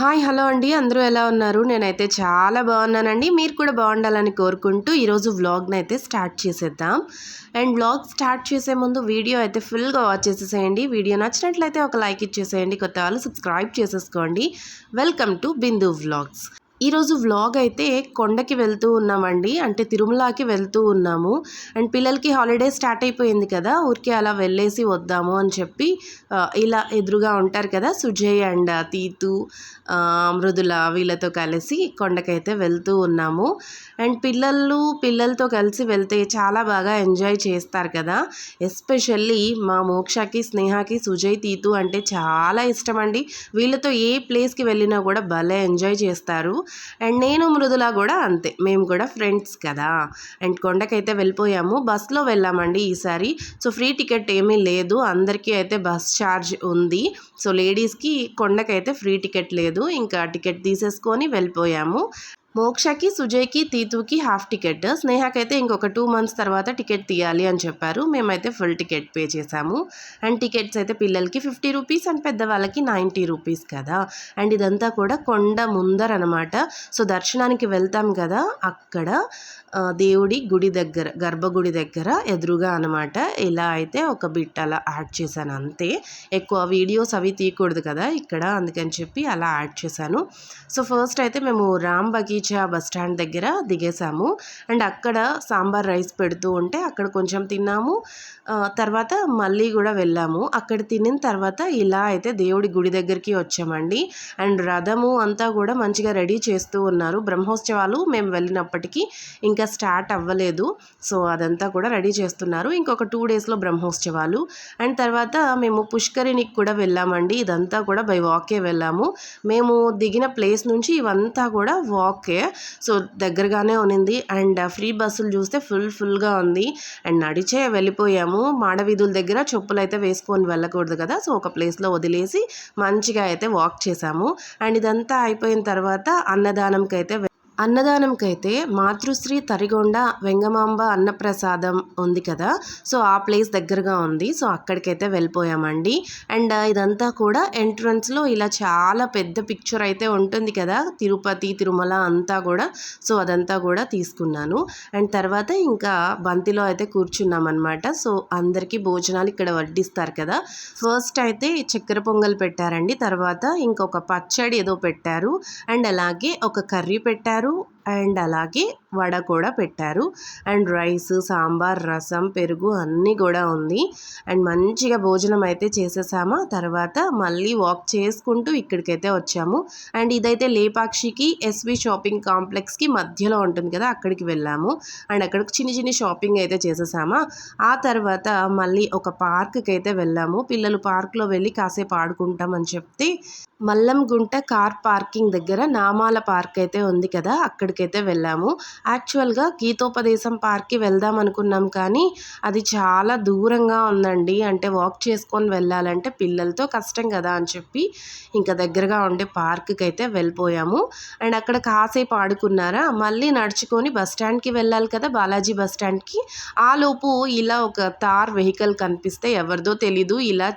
Hi hello అండి. అందరూ ఎలా ఉన్నారు? నేనైతే చాలా బాగున్నానండి. మీరు కూడా బాగుండాలని కోరుకుంటూ ఈరోజు వ్లాగ్ని అయితే స్టార్ట్ చేసేద్దాం. అండ్ వ్లాగ్ స్టార్ట్ చేసే ముందు వీడియో అయితే ఫుల్గా వాచ్ చేసేసేయండి. వీడియో నచ్చినట్లయితే ఒక లైక్ ఇచ్చేసేయండి. కొత్త వాళ్ళు సబ్స్క్రైబ్ చేసేసుకోండి. Welcome to Bindu vlogs. ఈరోజు వ్లాగ్ అయితే కొండకి వెళ్తూ ఉన్నామండి. అంటే తిరుమలకి వెళ్తూ ఉన్నాము. అండ్ పిల్లలకి హాలిడే స్టార్ట్ అయిపోయింది కదా ఊరికి అలా వెళ్ళేసి వద్దాము అని చెప్పి ఇలా ఎదురుగా ఉంటారు కదా సుజయ్ అండ్ తీతు మృదుల వీళ్ళతో కలిసి కొండకైతే వెళ్తూ ఉన్నాము. అండ్ పిల్లలు పిల్లలతో కలిసి వెళ్తే చాలా బాగా ఎంజాయ్ చేస్తారు కదా. ఎస్పెషల్లీ మా మోక్షకి స్నేహకి సుజయ్ తీతు అంటే చాలా ఇష్టం అండి. వీళ్ళతో ఏ ప్లేస్కి వెళ్ళినా కూడా భలే ఎంజాయ్ చేస్తారు. అండ్ నేను మృదుల కూడా అంతే. మేము కూడా ఫ్రెండ్స్ కదా. అండ్ కొండకైతే వెళ్ళిపోయాము. బస్లో వెళ్ళామండి ఈసారి. సో ఫ్రీ టికెట్ ఏమీ లేదు. అందరికీ అయితే బస్ ఛార్జ్ ఉంది. సో లేడీస్కి కొండకైతే ఫ్రీ టికెట్ లేదు. ఇంకా టికెట్ తీసేసుకొని వెళ్ళిపోయాము. మోక్షకి సుజయ్కి తీతుకి హాఫ్ టికెట్. స్నేహకైతే ఇంకొక టూ మంత్స్ తర్వాత టికెట్ తీయాలి అని చెప్పారు. మేమైతే ఫుల్ టికెట్ పే చేసాము అండ్ టికెట్స్ అయితే పిల్లలకి ఫిఫ్టీ రూపీస్ అండ్ పెద్దవాళ్ళకి నైంటీ రూపీస్ కదా. అండ్ ఇదంతా కూడా కొండ ముందర అనమాట సో దర్శనానికి వెళ్తాం కదా అక్కడ. దేవుడి గుడి దగ్గర గర్భగుడి దగ్గర ఎదురుగా అనమాట ఇలా అయితే ఒక బిట్ అలా యాడ్ చేశాను అంతే. ఎక్కువ వీడియోస్ అవి తీయకూడదు కదా ఇక్కడ అందుకని చెప్పి అలా యాడ్ చేశాను. సో ఫస్ట్ అయితే మేము రామ్ బగీచా బస్ స్టాండ్ దగ్గర దిగేసాము అండ్ అక్కడ సాంబార్ రైస్ పెడుతూ ఉంటే అక్కడ కొంచెం తిన్నాము. తర్వాత మళ్ళీ కూడా వెళ్ళాము. అక్కడ తినిన తర్వాత ఇలా అయితే దేవుడి గుడి దగ్గరికి వచ్చామండి. అండ్ రథము అంతా కూడా మంచిగా రెడీ చేస్తూ ఉన్నారు. బ్రహ్మోత్సవాలు మేము వెళ్ళినప్పటికీ ఇంకా స్టార్ట్ అవ్వలేదు. సో అదంతా కూడా రెడీ చేస్తున్నారు. ఇంకొక టూ డేస్లో బ్రహ్మోత్సవాలు. అండ్ తర్వాత మేము పుష్కరినికి కూడా వెళ్ళామండి. ఇదంతా కూడా బై వాకే వెళ్ళాము. మేము దిగిన ప్లేస్ నుంచి ఇవంతా కూడా వాక్. సో దగ్గరగానే ఉన్నింది. అండ్ ఫ్రీ బస్సులు చూస్తే ఫుల్ ఫుల్గా ఉంది. అండ్ నడిచే వెళ్ళిపోయాము. మాడవీధుల దగ్గర చెప్పులు అయితే వేసుకొని వెళ్ళకూడదు కదా. సో ఒక ప్లేస్లో వదిలేసి మంచిగా అయితే వాక్ చేసాము. అండ్ ఇదంతా అయిపోయిన తర్వాత అన్నదానంకి అయితే అన్నదానంకైతే మాతృశ్రీ తరిగొండ వెంగమాంబ అన్నప్రసాదం ఉంది కదా. సో ఆ ప్లేస్ దగ్గరగా ఉంది. సో అక్కడికైతే వెళ్ళిపోయామండి. అండ్ ఇదంతా కూడా ఎంట్రన్స్లో ఇలా చాలా పెద్ద పిక్చర్ అయితే ఉంటుంది కదా. తిరుపతి తిరుమల అంతా కూడా. సో అదంతా కూడా తీసుకున్నాను. అండ్ తర్వాత ఇంకా బంతిలో అయితే కూర్చున్నాం అనమాట సో అందరికీ భోజనాలు ఇక్కడ వడ్డిస్తారు కదా. ఫస్ట్ అయితే చక్కెర పొంగల్ పెట్టారండి. తర్వాత ఇంకొక పచ్చడి ఏదో పెట్టారు. అండ్ అలాగే ఒక కర్రీ పెట్టారు. అండ్ అలాగే వడ కూడా పెట్టారు. అండ్ రైస్ సాంబార్ రసం పెరుగు అన్నీ కూడా ఉంది. అండ్ మంచిగా భోజనం అయితే చేసేసామా. తర్వాత మళ్ళీ వాక్ చేసుకుంటూ ఇక్కడికైతే వచ్చాము. అండ్ ఇదైతే లేపాక్షికి ఎస్వి షాపింగ్ కాంప్లెక్స్కి మధ్యలో ఉంటుంది కదా అక్కడికి వెళ్ళాము. అండ్ అక్కడికి చిన్న చిన్న షాపింగ్ అయితే చేసేసామా. ఆ తర్వాత మళ్ళీ ఒక పార్క్కి అయితే వెళ్ళాము. పిల్లలు పార్క్లో వెళ్ళి కాసేపు ఆడుకుంటామని చెప్తే మల్లంగుంట కార్ పార్కింగ్ దగ్గర నామాల పార్క్ అయితే ఉంది కదా అక్కడికైతే వెళ్ళాము. యాక్చువల్గా గీతోపదేశం పార్క్కి వెళ్దాం అనుకున్నాం కానీ అది చాలా దూరంగా ఉందండి. అంటే వాక్ చేసుకొని వెళ్ళాలంటే పిల్లలతో కష్టం కదా అని చెప్పి ఇంకా దగ్గరగా ఉండే పార్క్కి అయితే వెళ్ళిపోయాము. అండ్ అక్కడ కాసేపు ఆడుకున్నారా మళ్ళీ నడుచుకొని బస్ స్టాండ్కి వెళ్ళాలి కదా బాలాజీ బస్ స్టాండ్కి. ఆ లోపు ఇలా ఒక తార్ వెహికల్ కనిపిస్తే ఎవరిదో తెలీదు ఇలా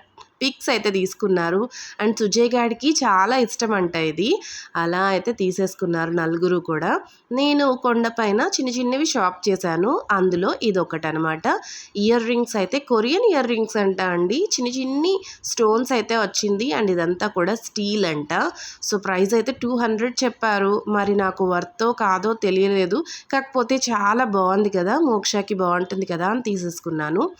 పిక్స్ అయితే తీసుకున్నారు. అండ్ సుజయ్ గాడికి చాలా ఇష్టం అంట ఇది. అలా అయితే తీసేసుకున్నారు నలుగురు కూడా. నేను కొండపైన చిన్న చిన్నవి షాప్ చేశాను. అందులో ఇది ఒకటి అనమాట ఇయర్ రింగ్స్ అయితే కొరియన్ ఇయర్ రింగ్స్ అంట అండి. చిన్న చిన్ని స్టోన్స్ అయితే వచ్చింది. అండ్ ఇదంతా కూడా స్టీల్ అంట. సో ప్రైస్ అయితే టూ హండ్రెడ్ చెప్పారు. మరి నాకు వర్తో కాదో తెలియలేదు. కాకపోతే చాలా బాగుంది కదా. మోక్షకి బాగుంటుంది కదా అని తీసేసుకున్నాను.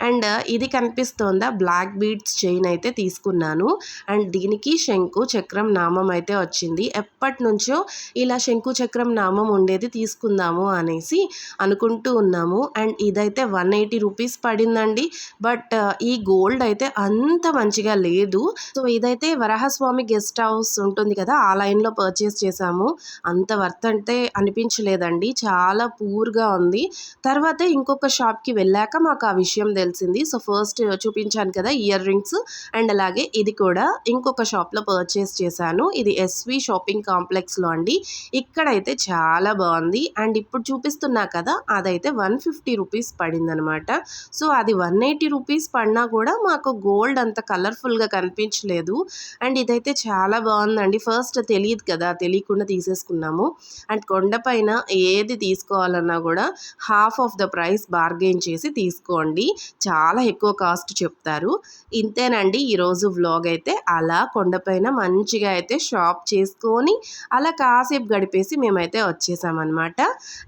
అండ్ ఇది కనిపిస్తోందా? బ్లాక్ బీడ్స్ చైన్ అయితే తీసుకున్నాను. అండ్ దీనికి శంకు చక్రం నామం అయితే వచ్చింది. ఎప్పటి నుంచో ఇలా శంకు చక్రం నామం ఉండేది తీసుకుందాము అనేసి అనుకుంటూ ఉన్నాము. అండ్ ఇదైతే వన్ ఎయిటీ రూపీస్ పడిందండి. బట్ uh, ఈ గోల్డ్ అయితే అంత మంచిగా లేదు. సో ఇదైతే వరాహస్వామి గెస్ట్ హౌస్ ఉంటుంది కదా ఆ లైన్లో పర్చేస్ చేశాము. అంత వర్త్ అంటే అనిపించలేదండి. చాలా పూర్గా ఉంది. తర్వాత ఇంకొక షాప్కి వెళ్ళాక మాకు ఆ విషయం తెలిసింది. సో ఫస్ట్ చూపించాను కదా ఇయర్ రింగ్స్ బాల్స్ అండ్ అలాగే ఇది కూడా ఇంకొక షాప్లో పర్చేస్ చేశాను. ఇది ఎస్వి షాపింగ్ కాంప్లెక్స్లో అండి. ఇక్కడైతే చాలా బాగుంది. అండ్ ఇప్పుడు చూపిస్తున్నా కదా అదైతే వన్ ఫిఫ్టీ రూపీస్ పడింది అనమాట సో అది వన్ ఎయిటీ రూపీస్ పడినా కూడా మాకు గోల్డ్ అంత కలర్ఫుల్గా కనిపించలేదు. అండ్ ఇదైతే చాలా బాగుందండి. ఫస్ట్ తెలియదు కదా తెలియకుండా తీసేసుకున్నాము. అండ్ కొండపైన ఏది తీసుకోవాలన్నా కూడా half of the price bargain చేసి తీసుకోండి. చాలా ఎక్కువ కాస్ట్ చెప్తారు. ఇంత ఇంతేనండి ఈరోజు వ్లాగ్ అయితే అలా కొండపైన మంచిగా అయితే షాప్ చేసుకొని అలా కాసేపు గడిపేసి మేమైతే వచ్చేసామన్నమాట.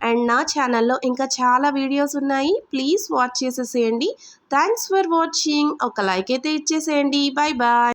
అండ్ నా ఛానల్లో ఇంకా చాలా వీడియోస్ ఉన్నాయి. ప్లీజ్ వాచ్ చేసేసేయండి. Thanks for watching. ఒక లైక్ అయితే ఇచ్చేసేయండి. Bye bye